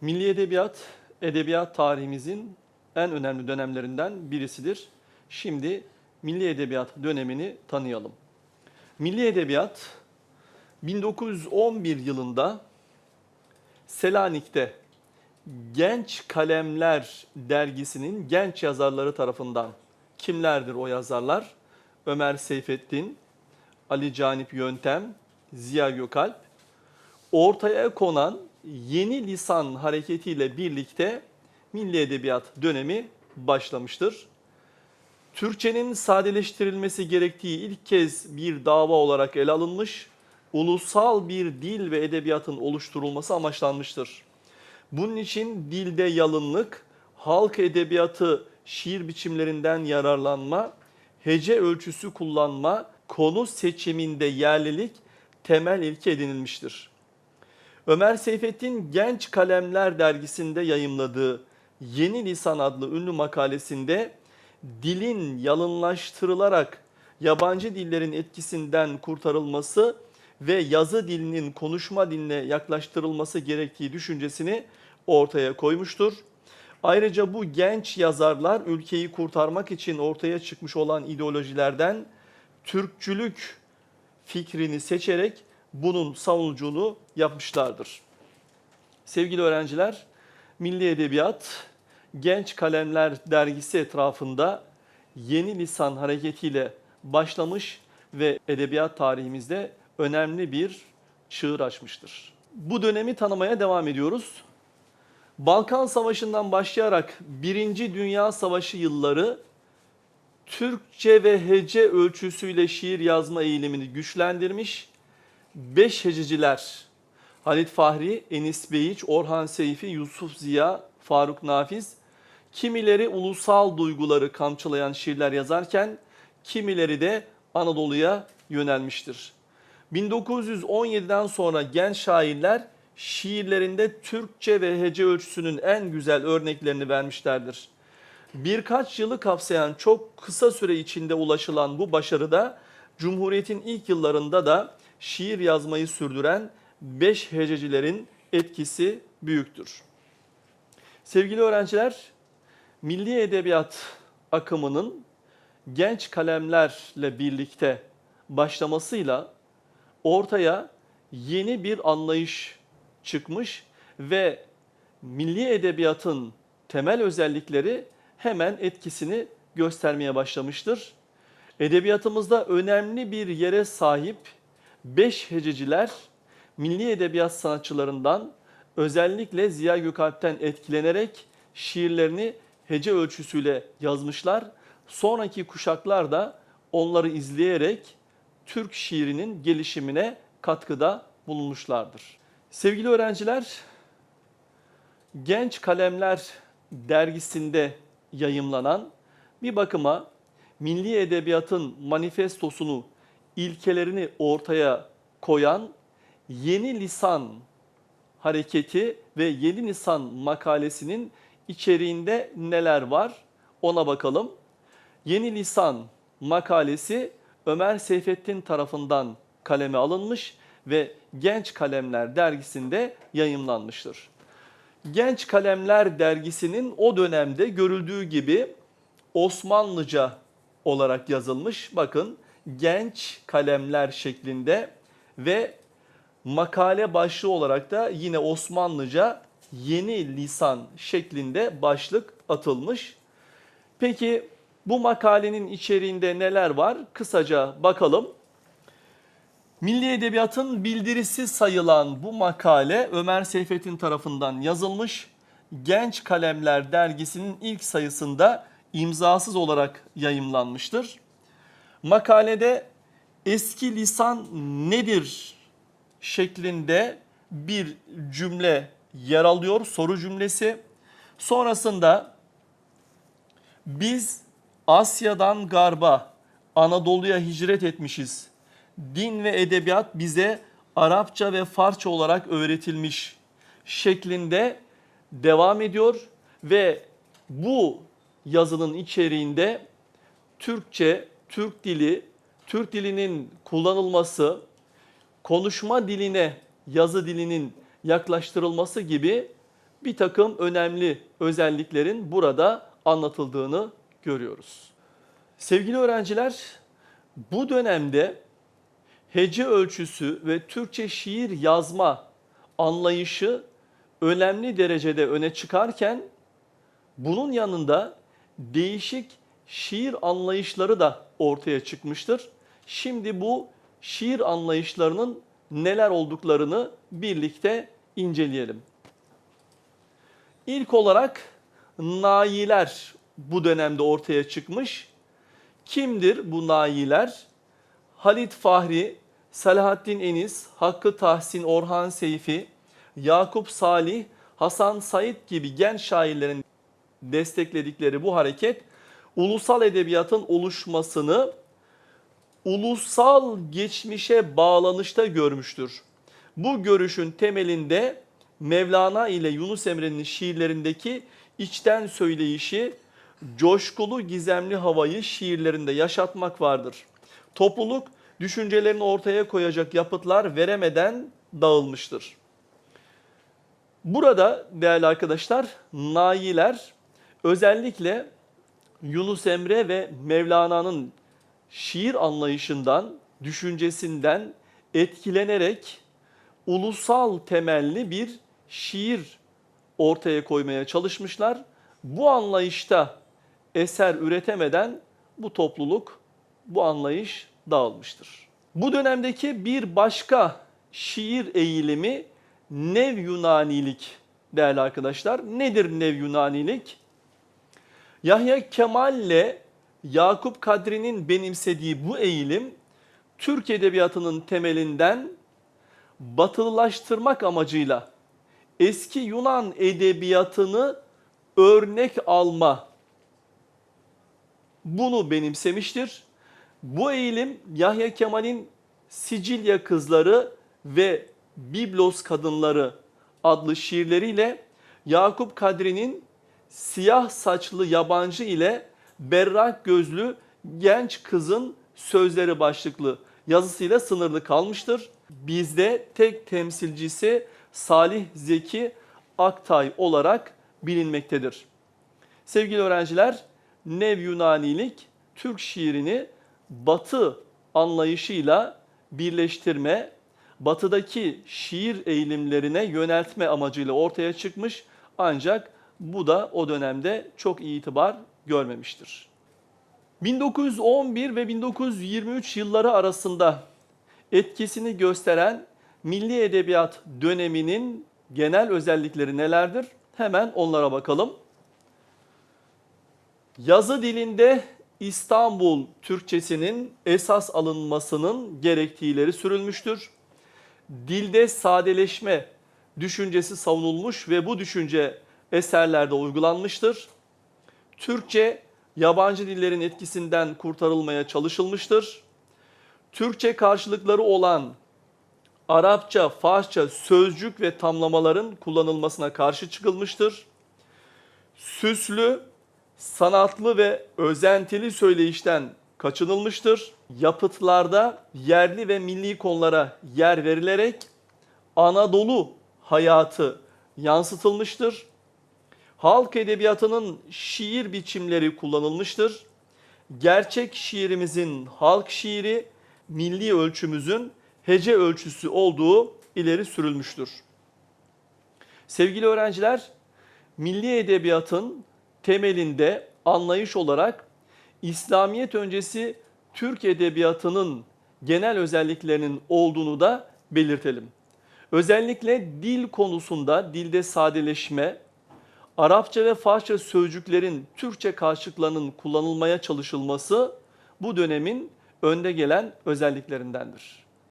Milli Edebiyat, edebiyat tarihimizin en önemli dönemlerinden birisidir. Şimdi Milli Edebiyat dönemini tanıyalım. Milli Edebiyat 1911 yılında Selanik'te Genç Kalemler dergisinin genç yazarları tarafından kimlerdir o yazarlar? Ömer Seyfettin, Ali Canip Yöntem, Ziya Gökalp ortaya konan yeni lisan hareketiyle birlikte milli edebiyat dönemi başlamıştır. Türkçenin sadeleştirilmesi gerektiği ilk kez bir dava olarak ele alınmış, ulusal bir dil ve edebiyatın oluşturulması amaçlanmıştır. Bunun için dilde yalınlık, halk edebiyatı şiir biçimlerinden yararlanma, hece ölçüsü kullanma, konu seçiminde yerlilik temel ilke edinilmiştir. Ömer Seyfettin Genç Kalemler dergisinde yayımladığı Yeni Lisan adlı ünlü makalesinde dilin yalınlaştırılarak yabancı dillerin etkisinden kurtarılması ve yazı dilinin konuşma diline yaklaştırılması gerektiği düşüncesini ortaya koymuştur. Ayrıca bu genç yazarlar ülkeyi kurtarmak için ortaya çıkmış olan ideolojilerden Türkçülük fikrini seçerek bunun savunuculuğunu yapmışlardır. Sevgili öğrenciler, Milli Edebiyat Genç Kalemler dergisi etrafında yeni lisan hareketiyle başlamış ve edebiyat tarihimizde önemli bir çığır açmıştır. Bu dönemi tanımaya devam ediyoruz. Balkan Savaşı'ndan başlayarak Birinci Dünya Savaşı yılları Türkçe ve hece ölçüsüyle şiir yazma eğilimini güçlendirmiş. Beş hececiler Halit Fahri, Enis Beyiç, Orhan Seyfi, Yusuf Ziya, Faruk Nafiz kimileri ulusal duyguları kamçılayan şiirler yazarken kimileri de Anadolu'ya yönelmiştir. 1917'den sonra genç şairler şiirlerinde Türkçe ve hece ölçüsünün en güzel örneklerini vermişlerdir. Birkaç yılı kapsayan çok kısa süre içinde ulaşılan bu başarıda Cumhuriyet'in ilk yıllarında da şiir yazmayı sürdüren beş hececilerin etkisi büyüktür. Sevgili öğrenciler, milli edebiyat akımının genç kalemlerle birlikte başlamasıyla ortaya yeni bir anlayış çıkmış ve milli edebiyatın temel özellikleri hemen etkisini göstermeye başlamıştır. Edebiyatımızda önemli bir yere sahip beş hececiler milli edebiyat sanatçılarından özellikle Ziya Gökalp'ten etkilenerek şiirlerini hece ölçüsüyle yazmışlar. Sonraki kuşaklar da onları izleyerek Türk şiirinin gelişimine katkıda bulunmuşlardır. Sevgili öğrenciler, Genç Kalemler dergisinde yayımlanan bir bakıma milli edebiyatın manifestosunu, ilkelerini ortaya koyan Yeni Lisan hareketi ve Yeni Lisan makalesinin içeriğinde neler var ona bakalım. Yeni Lisan makalesi Ömer Seyfettin tarafından kaleme alınmış ve Genç Kalemler dergisinde yayımlanmıştır. Genç Kalemler dergisinin o dönemde görüldüğü gibi Osmanlıca olarak yazılmış. Bakın Genç Kalemler şeklinde ve makale başlığı olarak da yine Osmanlıca yeni lisan şeklinde başlık atılmış. Peki bu makalenin içeriğinde neler var? Kısaca bakalım. Milli Edebiyat'ın bildirisi sayılan bu makale Ömer Seyfettin tarafından yazılmış. Genç Kalemler dergisinin ilk sayısında imzasız olarak yayımlanmıştır. Makalede eski lisan nedir şeklinde bir cümle yer alıyor, soru cümlesi. Sonrasında biz Asya'dan Garba, Anadolu'ya hicret etmişiz. Din ve edebiyat bize Arapça ve Farsça olarak öğretilmiş şeklinde devam ediyor ve bu yazının içeriğinde Türkçe, Türk dili, Türk dilinin kullanılması, konuşma diline yazı dilinin yaklaştırılması gibi bir takım önemli özelliklerin burada anlatıldığını görüyoruz. Sevgili öğrenciler, bu dönemde hece ölçüsü ve Türkçe şiir yazma anlayışı önemli derecede öne çıkarken bunun yanında değişik şiir anlayışları da ortaya çıkmıştır. Şimdi bu şiir anlayışlarının neler olduklarını birlikte inceleyelim. İlk olarak nayiler bu dönemde ortaya çıkmış. Kimdir bu nayiler? Halit Fahri, Selahaddin Enis, Hakkı Tahsin Orhan Seyfi, Yakup Salih, Hasan Said gibi genç şairlerin destekledikleri bu hareket ulusal edebiyatın oluşmasını ulusal geçmişe bağlanışta görmüştür. Bu görüşün temelinde Mevlana ile Yunus Emre'nin şiirlerindeki içten söyleyişi, coşkulu gizemli havayı şiirlerinde yaşatmak vardır. Topluluk düşüncelerini ortaya koyacak yapıtlar veremeden dağılmıştır. Burada değerli arkadaşlar nayiler özellikle Yunus Emre ve Mevlana'nın şiir anlayışından, düşüncesinden etkilenerek ulusal temelli bir şiir ortaya koymaya çalışmışlar. Bu anlayışta eser üretemeden bu topluluk, bu anlayış dağılmıştır. Bu dönemdeki bir başka şiir eğilimi Nev Yunanilik değerli arkadaşlar. Nedir Nev Yunanilik? Yahya Kemal ile Yakup Kadri'nin benimsediği bu eğilim Türk edebiyatının temelinden batılılaştırmak amacıyla eski Yunan edebiyatını örnek alma bunu benimsemiştir. Bu eğilim Yahya Kemal'in Sicilya Kızları ve Biblos Kadınları adlı şiirleriyle Yakup Kadri'nin Siyah Saçlı Yabancı ile Berrak Gözlü Genç Kızın Sözleri başlıklı yazısıyla sınırlı kalmıştır. Bizde tek temsilcisi Salih Zeki Aktay olarak bilinmektedir. Sevgili öğrenciler, Nev Yunanilik Türk şiirini Batı anlayışıyla birleştirme, batıdaki şiir eğilimlerine yöneltme amacıyla ortaya çıkmış ancak bu da o dönemde çok itibar görmemiştir. 1911 ve 1923 yılları arasında etkisini gösteren milli edebiyat döneminin genel özellikleri nelerdir? Hemen onlara bakalım. Yazı dilinde İstanbul Türkçesinin esas alınmasının gerektiğileri sürülmüştür. Dilde sadeleşme düşüncesi savunulmuş ve bu düşünce eserlerde uygulanmıştır. Türkçe yabancı dillerin etkisinden kurtarılmaya çalışılmıştır. Türkçe karşılıkları olan Arapça, Farsça sözcük ve tamlamaların kullanılmasına karşı çıkılmıştır. Süslü, sanatlı ve özentili söyleyişten kaçınılmıştır. Yapıtlarda yerli ve milli konulara yer verilerek Anadolu hayatı yansıtılmıştır. Halk edebiyatının şiir biçimleri kullanılmıştır. Gerçek şiirimizin halk şiiri, milli ölçümüzün hece ölçüsü olduğu ileri sürülmüştür. Sevgili öğrenciler, milli edebiyatın temelinde anlayış olarak İslamiyet öncesi Türk edebiyatının genel özelliklerinin olduğunu da belirtelim. Özellikle dil konusunda dilde sadeleşme, Arapça ve Farsça sözcüklerin Türkçe karşılıklarının kullanılmaya çalışılması bu dönemin önde gelen özelliklerindendir.